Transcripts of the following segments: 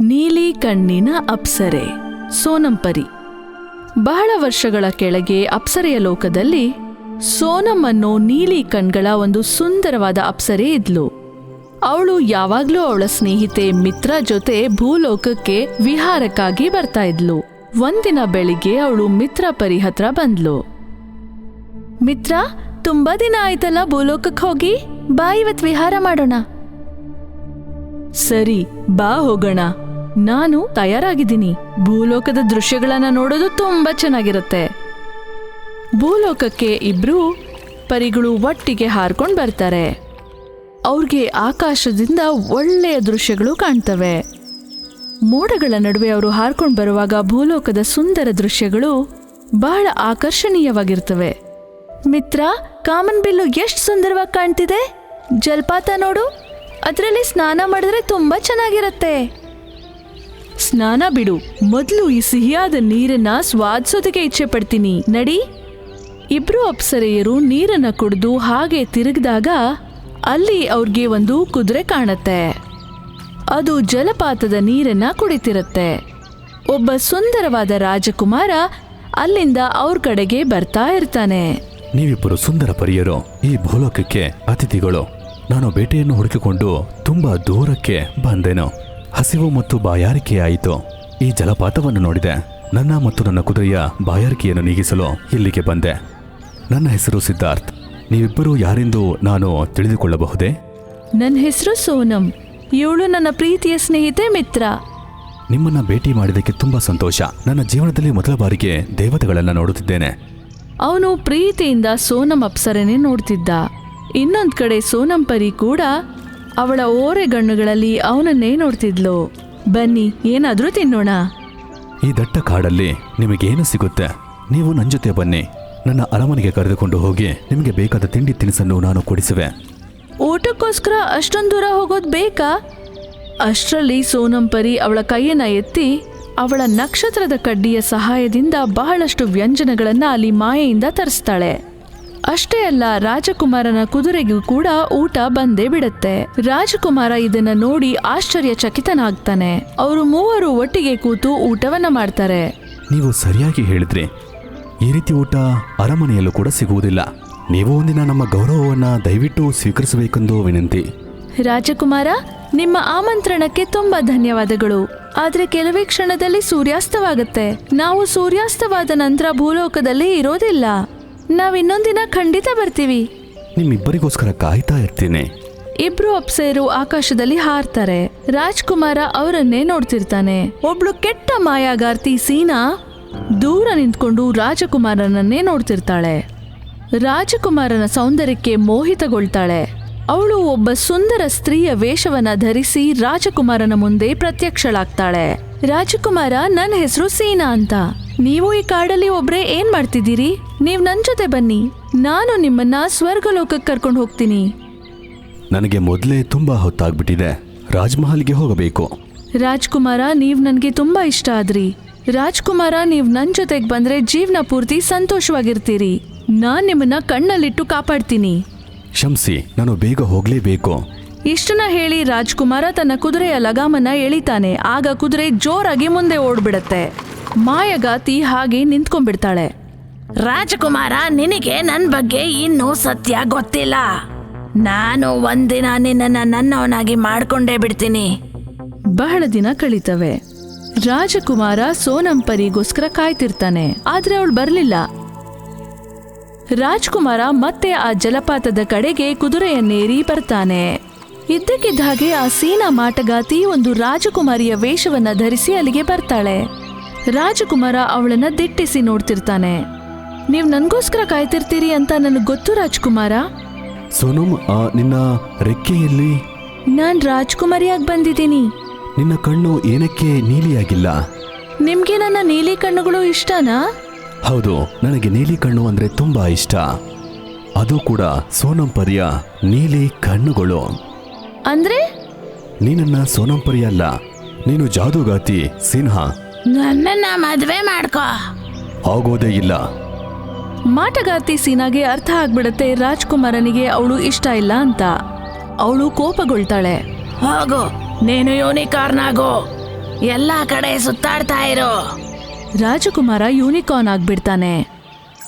ನೀಲಿ ಕಣ್ಣಿನ ಅಪ್ಸರೆ, ಸೋನಂಪರಿ. ಬಹಳ ವರ್ಷಗಳ ಕೆಳಗೆ ಅಪ್ಸರೆಯ ಲೋಕದಲ್ಲಿ ಸೋನಂ ಅನ್ನೋ ನೀಲಿ ಕಣ್ಗಳ ಒಂದು ಸುಂದರವಾದ ಅಪ್ಸರೆ ಇದ್ಲು. ಅವಳು ಯಾವಾಗ್ಲೂ ಅವಳ ಸ್ನೇಹಿತೆ ಮಿತ್ರ ಜೊತೆ ಭೂಲೋಕಕ್ಕೆ ವಿಹಾರಕ್ಕಾಗಿ ಬರ್ತಾ ಇದ್ಲು. ಒಂದಿನ ಬೆಳಿಗ್ಗೆ ಅವಳು ಮಿತ್ರ ಪರಿ ಹತ್ರ ಬಂದ್ಲು. ಮಿತ್ರ, ತುಂಬಾ ದಿನ ಆಯ್ತಲ್ಲ ಭೂಲೋಕಕ್ಕೆ ಹೋಗಿ? ಬಾ ಇವತ್ ವಿಹಾರ ಮಾಡೋಣ. ಸರಿ, ಬಾ ಹೋಗೋಣ. ನಾನು ತಯಾರಾಗಿದ್ದೀನಿ. ಭೂಲೋಕದ ದೃಶ್ಯಗಳನ್ನ ನೋಡೋದು ತುಂಬಾ ಚೆನ್ನಾಗಿರುತ್ತೆ. ಭೂಲೋಕಕ್ಕೆ ಇಬ್ರು ಪರಿಗಳು ಒಟ್ಟಿಗೆ ಹಾರ್ಕೊಂಡು ಬರ್ತಾರೆ. ಅವ್ರಿಗೆ ಆಕಾಶದಿಂದ ಒಳ್ಳೆಯ ದೃಶ್ಯಗಳು ಕಾಣ್ತವೆ. ಮೋಡಗಳ ನಡುವೆ ಅವರು ಹಾರ್ಕೊಂಡು ಬರುವಾಗ ಭೂಲೋಕದ ಸುಂದರ ದೃಶ್ಯಗಳು ಬಹಳ ಆಕರ್ಷಣೀಯವಾಗಿರ್ತವೆ. ಮಿತ್ರ, ಕಾಮನ್ ಬಿಲ್ಲು ಎಷ್ಟು ಸುಂದರವಾಗಿ ಕಾಣ್ತಿದೆ? ಜಲಪಾತ ನೋಡು. ಅದರಲ್ಲಿ ಸ್ನಾನ ಮಾಡಿದ್ರೆ ತುಂಬಾ ಚೆನ್ನಾಗಿರತ್ತೆ. ಸ್ನಾನ ಬಿಡು. ಮೊದಲು ಈ ಸಿಹಿಯಾದ ನೀರನ್ನ ಸ್ವಾದಿಸೋದಕ್ಕೆ ಇಚ್ಛೆ ಪಡ್ತೀನಿ ನಡಿ. ಇಬ್ರು ಅಪ್ಸರೆಯರು ನೀರನ್ನ ಕುಡಿದು ಹಾಗೆ ತಿರುಗಿದಾಗ ಅಲ್ಲಿ ಅವ್ರಿಗೆ ಒಂದು ಕುದುರೆ ಕಾಣತ್ತೆ. ಅದು ಜಲಪಾತದ ನೀರನ್ನ ಕುಡಿತಿರುತ್ತೆ. ಒಬ್ಬ ಸುಂದರವಾದ ರಾಜಕುಮಾರ ಅಲ್ಲಿಂದ ಅವ್ರ ಕಡೆಗೆ ಬರ್ತಾ ಇರ್ತಾನೆ. ನೀವಿಬ್ಬರು ಸುಂದರ ಪರಿಯರು, ಈ ಭೂಲೋಕಕ್ಕೆ ಅತಿಥಿಗಳು. ನಾನು ಬೇಟೆಯನ್ನು ಹುಡುಕಿಕೊಂಡು ತುಂಬಾ ದೂರಕ್ಕೆ ಬಂದೆನು. ಹಸಿವು ಮತ್ತು ಬಾಯಾರಿಕೆಯಾಯಿತು. ಈ ಜಲಪಾತವನ್ನು ನೋಡಿದೆ. ನನ್ನ ಮತ್ತು ನನ್ನ ಕುದುರೆಯ ಬಾಯಾರಿಕೆಯನ್ನು ನೀಗಿಸಲು ಇಲ್ಲಿಗೆ ಬಂದೆ. ನನ್ನ ಹೆಸರು ಸಿದ್ಧಾರ್ಥ್. ನೀವಿಬ್ಬರು ಯಾರೆಂದು ನಾನು ತಿಳಿದುಕೊಳ್ಳಬಹುದೇ? ನನ್ನ ಹೆಸರು ಸೋನಂ. ಇವಳು ನನ್ನ ಪ್ರೀತಿಯ ಸ್ನೇಹಿತೆ ಮಿತ್ರ. ನಿಮ್ಮನ್ನ ಭೇಟಿ ಮಾಡಿದ್ದಕ್ಕೆ ತುಂಬಾ ಸಂತೋಷ. ನನ್ನ ಜೀವನದಲ್ಲಿ ಮೊದಲ ಬಾರಿಗೆ ದೇವತೆಗಳನ್ನ ನೋಡುತ್ತಿದ್ದೇನೆ. ಅವನು ಪ್ರೀತಿಯಿಂದ ಸೋನಂ ಅಪ್ಸರನೆ ನೋಡ್ತಿದ್ದ. ಇನ್ನೊಂದ್ ಕಡೆ ಸೋನಂ ಪರಿ ಕೂಡ ಅವಳ ಓರೆಗಣ್ಣುಗಳಲ್ಲಿ ಅವನನ್ನೇ ನೋಡ್ತಿದ್ಲು. ಬನ್ನಿ ಏನಾದ್ರೂ ತಿನ್ನೋಣ. ಈ ದಟ್ಟ ಕಾಡಲ್ಲಿ ನಿಮಗೇನು ಸಿಗುತ್ತೆ? ನೀವು ನನ್ನ ಜೊತೆ ಬನ್ನಿ. ನನ್ನ ಅರಮನೆಗೆ ಕರೆದುಕೊಂಡು ಹೋಗಿ ನಿಮಗೆ ಬೇಕಾದ ತಿಂಡಿ ತಿನಿಸನ್ನು ನಾನು ಕೊಡಿಸುವೆ. ಊಟಕ್ಕೋಸ್ಕರ ಅಷ್ಟೊಂದು ದೂರ ಹೋಗೋದು ಬೇಕಾ? ಅಷ್ಟರಲ್ಲಿ ಸೋನಂಪರಿ ಅವಳ ಕೈಯನ್ನ ಎತ್ತಿ ಅವಳ ನಕ್ಷತ್ರದ ಕಡ್ಡಿಯ ಸಹಾಯದಿಂದ ಬಹಳಷ್ಟು ವ್ಯಂಜನಗಳನ್ನ ಅಲ್ಲಿ ಮಾಯೆಯಿಂದ ತರಿಸ್ತಾಳೆ. ಅಷ್ಟೇ ಅಲ್ಲ ರಾಜಕುಮಾರನ ಕುದುರೆಗೂ ಕೂಡ ಊಟ ಬಂದೇ ಬಿಡುತ್ತೆ. ರಾಜಕುಮಾರ ಇದನ್ನ ನೋಡಿ ಆಶ್ಚರ್ಯಚಕಿತನಾಗ್ತಾನೆ. ಅವರು ಮೂವರು ಒಟ್ಟಿಗೆ ಕೂತು ಊಟವನ್ನ ಮಾಡ್ತಾರೆ. ನೀವು ಸರಿಯಾಗಿ ಹೇಳಿದ್ರಿ ಈ ರೀತಿ ಊಟ ಅರಮನೆಯಲ್ಲೂ ಕೂಡ ಸಿಗುವುದಿಲ್ಲ. ನೀವು ಒಂದಿನ ನಮ್ಮ ಗೌರವವನ್ನ ದಯವಿಟ್ಟು ಸ್ವೀಕರಿಸಬೇಕೆಂದು ವಿನಂತಿ. ರಾಜಕುಮಾರ ನಿಮ್ಮ ಆಮಂತ್ರಣಕ್ಕೆ ತುಂಬಾ ಧನ್ಯವಾದಗಳು. ಆದ್ರೆ ಕೆಲವೇ ಕ್ಷಣದಲ್ಲಿ ಸೂರ್ಯಾಸ್ತವಾಗುತ್ತೆ. ನಾವು ಸೂರ್ಯಾಸ್ತವಾದ ನಂತರ ಭೂಲೋಕದಲ್ಲಿ ಇರೋದಿಲ್ಲ. ನಾವ್ ಇನ್ನೊಂದಿನ ಖಂಡಿತ ಬರ್ತೀವಿ. ನಿಮ್ಮಿಬ್ಬರಿಗೋಸ್ಕರ ಕಾಯ್ತಾ ಇರ್ತೀನಿ. ಇಬ್ರು ಅಪ್ಸೆಯರು ಆಕಾಶದಲ್ಲಿ ಹಾರ್ತಾರೆ. ರಾಜ್ಕುಮಾರ ಅವರನ್ನೇ ನೋಡ್ತಿರ್ತಾನೆ. ಒಬ್ಳು ಕೆಟ್ಟ ಮಾಯಾಗಾರ್ತಿ ಸೀನಾ ದೂರ ನಿಂತ್ಕೊಂಡು ರಾಜಕುಮಾರನನ್ನೇ ನೋಡ್ತಿರ್ತಾಳೆ. ರಾಜಕುಮಾರನ ಸೌಂದರ್ಯಕ್ಕೆ ಮೋಹಿತಗೊಳ್ತಾಳೆ. ಅವಳು ಒಬ್ಬ ಸುಂದರ ಸ್ತ್ರೀಯ ವೇಷವನ್ನ ಧರಿಸಿ ರಾಜಕುಮಾರನ ಮುಂದೆ ಪ್ರತ್ಯಕ್ಷಳಾಗ್ತಾಳೆ. ರಾಜಕುಮಾರ ನನ್ನ ಹೆಸರು ಸೀನಾ ಅಂತ. ನೀವು ಈ ಕಾಡಲ್ಲಿ ಒಬ್ರೆ ಏನ್ ಮಾಡ್ತಿದ್ದೀರಿ? ನೀವು ನನ್ನ ಜೊತೆ ಬನ್ನಿ. ನಾನು ನಿಮ್ಮನ್ನ ಸ್ವರ್ಗಲೋಕಕ್ಕೆ ಕರ್ಕೊಂಡು ಹೋಗ್ತೀನಿ. ನನಗೆ ಮೊದಲೇ ತುಂಬಾ ಹೊತ್ತಾಗ್ಬಿಟ್ಟಿದೆ. ರಾಜ್ಮಹಲ್ಗೆ ಹೋಗಬೇಕು. ರಾಜ್ಕುಮಾರ ನೀವು ನನಗೆ ತುಂಬಾ ಇಷ್ಟ ಆದ್ರಿ. ರಾಜ್ಕುಮಾರ ನೀವು ನನ್ನ ಜೊತೆಗೆ ಬಂದ್ರೆ ಜೀವನ ಪೂರ್ತಿ ಸಂತೋಷವಾಗಿರ್ತೀರಿ. ನಾನು ನಿಮ್ಮನ್ನ ಕಣ್ಣಲ್ಲಿಟ್ಟು ಕಾಪಾಡ್ತೀನಿ. ಶಂಸಿ ನಾನು ಬೇಗ ಹೋಗ್ಲೇಬೇಕು. ಇಷ್ಟನ್ನ ಹೇಳಿ ರಾಜ್ಕುಮಾರ ತನ್ನ ಕುದುರೆಯ ಲಗಾಮನ್ನ ಎಳಿತಾನೆ. ಆಗ ಕುದುರೆ ಜೋರಾಗಿ ಮುಂದೆ ಓಡ್ಬಿಡತ್ತೆ. ಮಾಯಗಾತಿ ಹಾಗೆ ನಿಂತ್ಕೊಂಡ್ಬಿಡ್ತಾಳೆ. ರಾಜಕುಮಾರ, ನಿನಗೆ ನನ್ ಬಗ್ಗೆ ಇನ್ನೂ ಸತ್ಯ ಗೊತ್ತಿಲ್ಲ. ನಾನು ಒಂದಿನ ನಿನ್ನನ್ನ ನನ್ನವನಾಗಿ ಮಾಡ್ಕೊಂಡೇ ಬಿಡ್ತೀನಿ. ಬಹಳ ದಿನ ಕಳೀತವೆ. ರಾಜಕುಮಾರ ಸೋನಂಪರಿಗೋಸ್ಕರ ಕಾಯ್ತಿರ್ತಾನೆ, ಆದ್ರೆ ಅವಳು ಬರಲಿಲ್ಲ. ರಾಜ್ಕುಮಾರ ಮತ್ತೆ ಆ ಜಲಪಾತದ ಕಡೆಗೆ ಕುದುರೆಯನ್ನೇರಿ ಬರ್ತಾನೆ. ಇದ್ದಕ್ಕಿದ್ದ ಹಾಗೆ ಆ ಸೀನಾ ಮಾಟಗಾತಿ ಒಂದು ರಾಜಕುಮಾರಿಯ ವೇಷವನ್ನ ಧರಿಸಿ ಅಲ್ಲಿಗೆ ಬರ್ತಾಳೆ. ರಾಜಕುಮಾರ ಅವಳನ್ನ ದಿಟ್ಟಿಸಿ ನೋಡ್ತಿರ್ತಾನೆ. ನೀವ್ ನನಗೋಸ್ಕರ ಕಾಯ್ತಿರ್ತೀರಿ ಅಂತ ನನಗೆ ಗೊತ್ತು ರಾಜ್ಕುಮಾರ? ಸೋನಮ್ ಆ, ನಿನ್ನ ರೆಕ್ಕೆಯಲ್ಲಿ? ನಾನ್ ರಾಜ್ಕುಮಾರಿಯಾಗಿ ಬಂದಿದ್ದೀನಿ. ನಿನ್ನ ಕಣ್ಣು ಏನಕ್ಕೆ ನೀಲಿಯಾಗಿಲ್ಲ? ನಿಮ್ಗೆ ನನ್ನ ನೀಲಿ ಕಣ್ಣುಗಳು ಇಷ್ಟನಾ? ಹೌದು ನನಗೆ ನೀಲಿ ಕಣ್ಣು ಅಂದ್ರೆ ತುಂಬಾ ಇಷ್ಟ. ಅದು ಕೂಡ ಸೋನಂಪರಿಯ ನೀಲಿ ಕಣ್ಣುಗಳು. ಅಂದ್ರೆ? ನೀನನ್ನ ಸೋನಂಪರಿ ಅಲ್ಲ ನೀನು ಜಾದೂಗಾತಿ ಸಿನ್ಹಾ. ನನ್ನನ್ನ ಮದ್ವೆ ಮಾಡ್ಕೋ. ಆಗೋದೇ ಇಲ್ಲ. ಮಾಟಗಾರ್ತಿ ಸೀನಾಗೆ ಅರ್ಥ ಆಗ್ಬಿಡತ್ತೆ ರಾಜ್ಕುಮಾರನಿಗೆ ಅವಳು ಇಷ್ಟ ಇಲ್ಲ ಅಂತ. ಅವಳು ಕೋಪಗೊಳ್ತಾಳೆ. ಹೋಗು ನೀನು ಯೂನಿಕಾರ್ನ್ ಆಗು ಎಲ್ಲಾ ಕಡೆ ಸುತ್ತಾಡ್ತಾ ಇರೋ. ರಾಜಕುಮಾರ ಯೂನಿಕಾರ್ನ್ ಆಗ್ಬಿಡ್ತಾನೆ.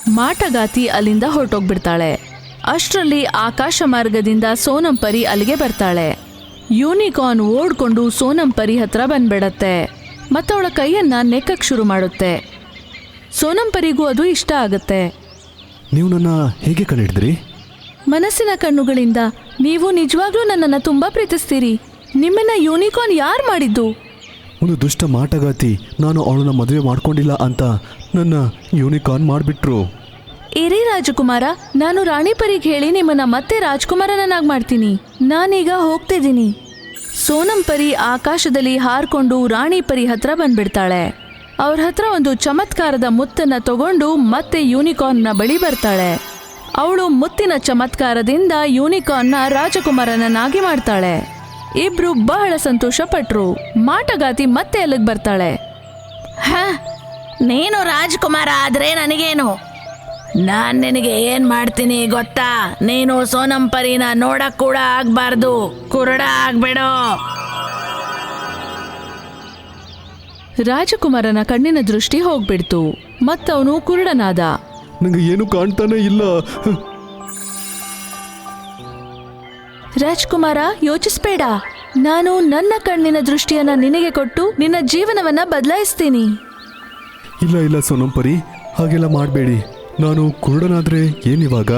ಮಾಟಗಾತಿ ಅಲ್ಲಿಂದ ಹೊರಟೋಗ್ಬಿಡ್ತಾಳೆ. ಅಷ್ಟರಲ್ಲಿ ಆಕಾಶ ಮಾರ್ಗದಿಂದ ಸೋನಂಪರಿ ಅಲ್ಲಿಗೆ ಬರ್ತಾಳೆ. ಯೂನಿಕಾರ್ನ್ ಓಡ್ಕೊಂಡು ಸೋನಂಪರಿ ಹತ್ರ ಬಂದ್ಬಿಡತ್ತೆ. ಮತ್ತವಳ ಕೈಯನ್ನ ನೆಕ್ಕಕ್ಕೆ ಶುರು ಮಾಡುತ್ತೆ. ಸೋನಂಪರಿಗೂ ಅದು ಇಷ್ಟ ಆಗುತ್ತೆ. ನೀವು ನನ್ನ ಹೇಗೆ ಕಂಡಿಡಿದ್ರಿ ಮನಸ್ಸಿನ ಕಣ್ಣುಗಳಿಂದ ನೀವು ನಿಜವಾಗ್ಲೂ ನನ್ನನ್ನು ತುಂಬಾ ಪ್ರೀತಿಸ್ತೀರಿ. ನಿಮ್ಮನ್ನ ಯೂನಿಕಾರ್ನ್ ಯಾರು ಮಾಡಿದ್ದು? ಒಂದು ದುಷ್ಟ ಮಾಟಗಾತಿ ನಾನು ಅವಳನ್ನ ಮದುವೆ ಮಾಡ್ಕೊಂಡಿಲ್ಲ ಅಂತ ನನ್ನ ಯೂನಿಕಾರ್ನ್ ಮಾಡಿಬಿಟ್ರು. ಏರಿ ರಾಜಕುಮಾರ ನಾನು ರಾಣಿ ಪರಿಗೆ ಹೇಳಿ ನಿಮ್ಮನ್ನ ಮತ್ತೆ ರಾಜಕುಮಾರನನ್ನಾಗಿ ಮಾಡ್ತೀನಿ. ನಾನೀಗ ಹೋಗ್ತಿದ್ದೀನಿ. ಸೋನಂ ಪರಿ ಆಕಾಶದಲ್ಲಿ ಹಾರ್ಕೊಂಡು ರಾಣಿ ಪರಿ ಹತ್ರ ಬಂದ್ಬಿಡ್ತಾಳೆ. ಅವ್ರ ಹತ್ರ ಒಂದು ಚಮತ್ಕಾರದ ಮುತ್ತನ್ನ ತಗೊಂಡು ಮತ್ತೆ ಯೂನಿಕಾರ್ನ್ನ ಬಳಿ ಬರ್ತಾಳೆ. ಅವಳು ಮುತ್ತಿನ ಚಮತ್ಕಾರದಿಂದ ಯೂನಿಕಾರ್ನ್ನ ರಾಜಕುಮಾರನನ್ನಾಗಿ ಮಾಡ್ತಾಳೆ. ಇಬ್ರು ಬಹಳ ಸಂತೋಷ ಪಟ್ರು ಮಾಟಗಾತಿ ಮತ್ತೆ ಅಲ್ಲಿಗೆ ಬರ್ತಾಳೆ. ಹ, ನೀನು ರಾಜಕುಮಾರ ಆದ್ರೆ ನನಗೇನು? ನಾನ್ ನಿನಗೆ ಏನ್ ಮಾಡ್ತೀನಿ ಗೊತ್ತಾ? ನೀನು ಸೋನಂಪರಿನ ನೋಡಕ್ ಕೂಡ ಆಗ್ಬಾರ್ದು. ಕುರುಡ ಆಗ್ಬೇಡ. ರಾಜಕುಮಾರನ ಕಣ್ಣಿನ ದೃಷ್ಟಿ ಹೋಗ್ಬಿಡ್ತು. ಮತ್ತವನು ಕುರುಡನಾದ. ನಂಗೆ ಏನು ಕಾಣ್ತಾನೆ ಇಲ್ಲ. ರಾಜ್ಕುಮಾರ ಯೋಚಿಸ್ಬೇಡ. ನಾನು ನನ್ನ ಕಣ್ಣಿನ ದೃಷ್ಟಿಯನ್ನ ನಿನಗೆ ಕೊಟ್ಟು ನಿನ್ನ ಜೀವನವನ್ನ ಬದಲಾಯಿಸ್ತೀನಿ. ಇಲ್ಲ ಇಲ್ಲ ಸೋನಂಪರಿ ಹಾಗೆಲ್ಲ ಮಾಡಬೇಡಿ. ನಾನು ಕುರುಡನಾದರೆ ಏನಿವಾಗ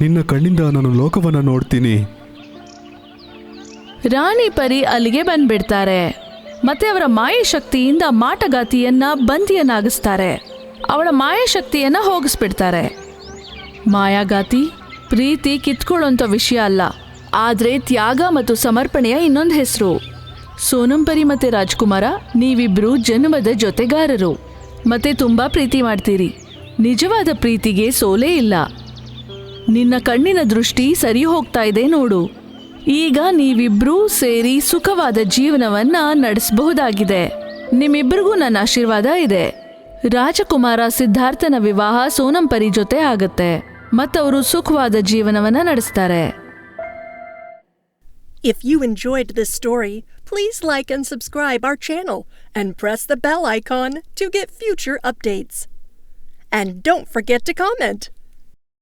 ನಿನ್ನ ಕಣ್ಣಿಂದ ನಾನು ಲೋಕವನ್ನು ನೋಡ್ತೀನಿ. ರಾಣಿ ಪರಿ ಅಲ್ಲಿಗೆ ಬಂದ್ಬಿಡ್ತಾರೆ. ಮತ್ತೆ ಅವರ ಮಾಯಶಕ್ತಿಯಿಂದ ಮಾಟಗಾತಿಯನ್ನ ಬಂದಿಯನ್ನಾಗಿಸ್ತಾರೆ ಅವಳ ಮಾಯಶಕ್ತಿಯನ್ನ ಹೋಗಿಸ್ಬಿಡ್ತಾರೆ. ಮಾಯಾಗಾತಿ, ಪ್ರೀತಿ ಕಿತ್ಕೊಳ್ಳುವಂಥ ವಿಷಯ ಅಲ್ಲ. ಆದರೆ ತ್ಯಾಗ ಮತ್ತು ಸಮರ್ಪಣೆಯ ಇನ್ನೊಂದು ಹೆಸರು. ಸೋನಂಪರಿ ಮತ್ತು ರಾಜ್ಕುಮಾರ ನೀವಿಬ್ಬರು ಜನ್ಮದ ಜೊತೆಗಾರರು. ಮತ್ತೆ ತುಂಬ ಪ್ರೀತಿ ಮಾಡ್ತೀರಿ. ನಿಜವಾದ ಪ್ರೀತಿಗೆ ಸೋಲೇ ಇಲ್ಲ. ನಿನ್ನ ಕಣ್ಣಿನ ದೃಷ್ಟಿ ಸರಿ ಹೋಗ್ತಾ ಇದೆ ನೋಡು. ಈಗ ನೀವಿಬ್ರೂ ಸೇರಿ ಸುಖವಾದ ಜೀವನವನ್ನ ನಡೆಸಬಹುದಾಗಿದೆ. ನಿಮ್ಮಿಬ್ಬರಿಗೂ ನನ್ನ ಆಶೀರ್ವಾದ ಇದೆ. ರಾಜಕುಮಾರ ಸಿದ್ಧಾರ್ಥನ ವಿವಾಹ ಸೋನಂಪರಿ ಜೊತೆ ಆಗತ್ತೆ. ಮತ್ತವರು ಸುಖವಾದ ಜೀವನವನ್ನ ನಡೆಸ್ತಾರೆ. If you enjoyed this story, please like and subscribe our channel and press the bell icon to get future updates. And don't forget to comment.